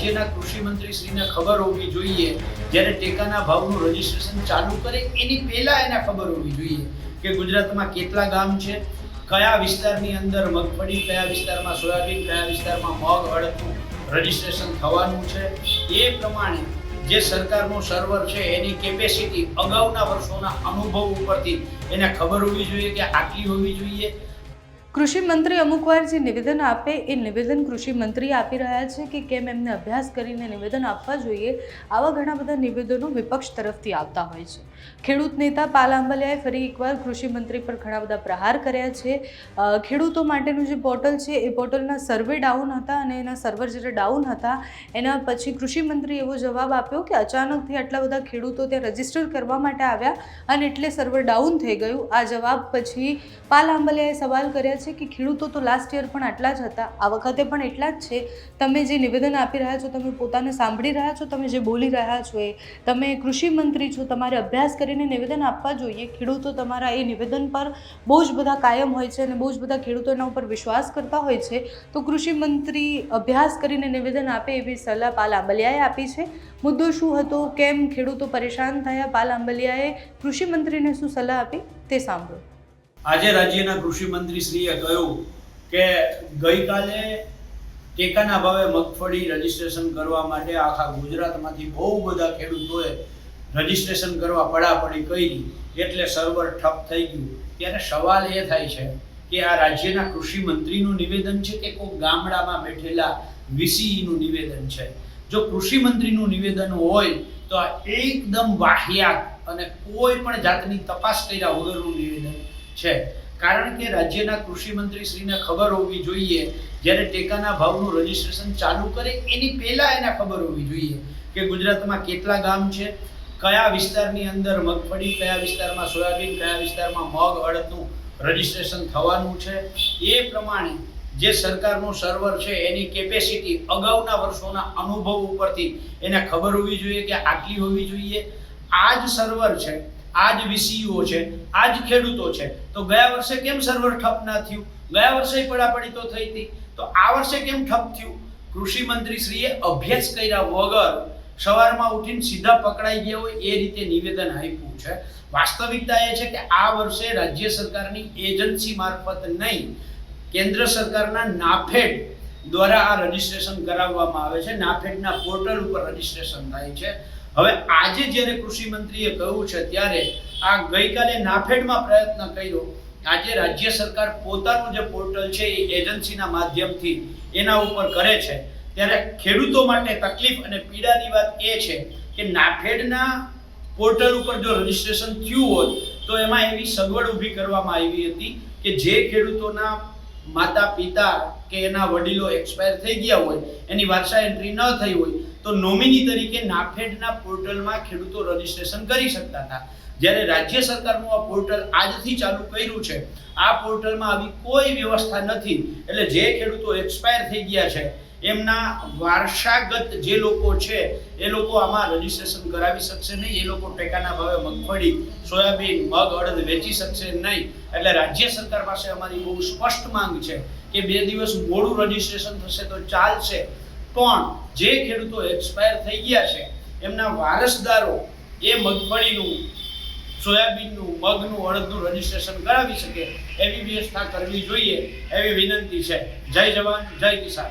રાજ્યના કૃષિ મંત્રી શ્રીને ખબર હોવી જોઈએ. જ્યારે ટેકાના ભાવનું રજીસ્ટ્રેશન ચાલુ કરે, એની પહેલા એને ખબર હોવી જોઈએ કે ગુજરાતમાં કેટલા ગામ છે, કયા વિસ્તારની અંદર મગફળી, કયા વિસ્તારમાં સોયાબીન, કયા વિસ્તારમાં મગ અડદનું રજીસ્ટ્રેશન થવાનું છે. એ પ્રમાણે જે સરકારનું સર્વર છે, એની કેપેસિટી અગાઉના વર્ષોના અનુભવ ઉપરથી એને ખબર હોવી જોઈએ કે આટલી હોવી જોઈએ. કૃષિ મંત્રી અમુક વાર જે નિવેદન આપે, એ નિવેદન કૃષિ મંત્રી આપી રહ્યા છે કે કેમ એમને અભ્યાસ કરીને નિવેદન આપવા જોઈએ, આવા ઘણા બધા નિવેદનો વિપક્ષ તરફથી આવતા હોય છે. ખેડૂત નેતા પાલ આંબલિયાએ ફરી એકવાર કૃષિ મંત્રી પર ઘણા બધા પ્રહાર કર્યા છે. ખેડૂતો માટેનું જે પોર્ટલ છે, એ પોર્ટલના સર્વે ડાઉન હતા અને એના સર્વર જ્યારે ડાઉન હતા, એના પછી કૃષિ મંત્રી એવો જવાબ આપ્યો કે અચાનકથી આટલા બધા ખેડૂતો ત્યાં રજિસ્ટર કરવા માટે આવ્યા અને એટલે સર્વર ડાઉન થઈ ગયું. આ જવાબ પછી પાલ આંબલિયાએ સવાલ કર્યા છે કે ખેડૂતો તો લાસ્ટ યર પણ આટલા જ હતા, આ વખતે પણ એટલા જ છે. તમે જે નિવેદન આપી રહ્યા છો, તમે પોતાને સાંભળી રહ્યા છો, તમે જે બોલી રહ્યા છો એ, તમે કૃષિ મંત્રી છો, તમારે અભ્યાસ કરીને નિવેદન આપવા જોઈએ. ખેડૂતો તમારા એ નિવેદન પર બહુ જ બધા કાયમ હોય છે અને બહુ જ બધા ખેડૂતો એના ઉપર વિશ્વાસ કરતા હોય છે. તો કૃષિ મંત્રી અભ્યાસ કરીને નિવેદન આપે એવી સલાહ પાલ આંબલિયાએ આપી છે. મુદ્દો શું હતો? કેમ ખેડૂતો પરેશાન થયા? પાલ આંબલિયાએ કૃષિ મંત્રીને શું સલાહ આપી? તે સાંભળો. આજે રાજ્યના કૃષિ મંત્રીશ્રીએ કહ્યું કે ગઈકાલે ટેકાના ભાવે મગફળી રજીસ્ટ્રેશન કરવા માટે આખા ગુજરાતમાંથી બહુ બધા ખેડૂતોએ રજીસ્ટ્રેશન કરવા પડાપડી કરી, એટલે સર્વર ઠપ થઈ ગયું. ત્યારે સવાલ એ થાય છે કે આ રાજ્યના કૃષિ મંત્રીનું નિવેદન છે કે કોઈ ગામડામાં બેઠેલા વીસીઈનું નિવેદન છે? જો કૃષિ મંત્રીનું નિવેદન હોય તો આ એકદમ વાહિયાત અને કોઈ પણ જાતની તપાસ કર્યા વગરનું નિવેદન છે. કારણ કે રાજ્યના કૃષિ મંત્રીશ્રીને ખબર હોવી જોઈએ, જ્યારે ટેકાના ભાવનું રજીસ્ટ્રેશન ચાલુ કરે, એની પહેલાં એને ખબર હોવી જોઈએ કે ગુજરાતમાં કેટલા ગામ છે, કયા વિસ્તારની અંદર મગફળી, કયા વિસ્તારમાં સોયાબીન, કયા વિસ્તારમાં મગ, અડદનું રજીસ્ટ્રેશન થવાનું છે. એ પ્રમાણે જે સરકારનું સર્વર છે, એની કેપેસિટી અગાઉના વર્ષોના અનુભવ ઉપરથી એને ખબર હોવી જોઈએ કે આટલી હોવી જોઈએ. આ જ સર્વર છે આ જ વીસીઓ છે આ જ ખેડૂતો છે. તો ગયા વર્ષે કેમ સર્વર ઠપ ના થયું? ગયા વર્ષે પડાપડી તો થઈ હતી. તો આ વર્ષે કેમ ઠપ થયું? કૃષિ મંત્રી શ્રીએ અભ્યાસ કર્યા વગર સવારમાં ઉઠીને સીધા પકડાઈ ગયા હોય એ રીતે નિવેદન આપ્યું છે. વાસ્તવિકતા એ છે કે આ વર્ષે રાજ્ય સરકારની એજન્સી મારફત નહીં, કેન્દ્ર સરકારના નાફેડ દ્વારા આ રજિસ્ટ્રેશન કરાવવામાં આવે છે. નાફેડના પોર્ટલ ઉપર રજિસ્ટ્રેશન થાય છે. હવે આજે જ્યારે કૃષિ મંત્રીએ કહ્યું છે ત્યારે આ ગઈકાલે નાફેડમાં પ્રયત્ન કર્યો. આજે રાજ્ય સરકાર પોતાનું જે પોર્ટલ છે એ એજન્સીના માધ્યમથી એના ઉપર કરે છે. ત્યારે ખેડૂતો માટે તકલીફ અને પીડાની વાત એ છે કે નાફેડના પોર્ટલ ઉપર જો રજિસ્ટ્રેશન થયું હોત તો એમાં એવી સગવડ ઊભી કરવામાં આવી હતી કે જે ખેડૂતોના માતા, પિતા કે એના વડીલો એક્સપાયર થઈ ગયા હોય, એની વારસા એન્ટ્રી ન થઈ હોય, તો નોમિની તરીકે નાફેડના પોર્ટલમાં ખેડૂતો રજીસ્ટ્રેશન કરી શકતા હતા. જ્યારે રાજ્ય સરકારનું આ પોર્ટલ આજથી ચાલુ કર્યું છે, આ પોર્ટલમાં આવી કોઈ વ્યવસ્થા નથી. એટલે જે ખેડૂતો એક્સપાયર થઈ ગયા છે એમના વારસાગત જે લોકો છે, એ લોકો આમાં રજીસ્ટ્રેશન કરાવી શકશે નહીં. એ લોકો ટેકાના ભાવે મગફળી, સોયાબીન, મગ, અડદ વેચી શકશે નહીં. એટલે રાજ્ય સરકાર પાસે અમારી બહુ સ્પષ્ટ માંગ છે કે બે દિવસ મોડું રજીસ્ટ્રેશન થશે તો ચાલશે. પણ જે ખેડૂતો એક્સપાયર થઈ ગયા છે, એમના વારસદારો એ મગફળીનું, સોયાબીનનું, મગનું, અડદનું રજીસ્ટ્રેશન કરાવી શકે એવી વ્યવસ્થા કરવી જોઈએ એવી વિનંતી છે. જય જવાન, જય કિસાન.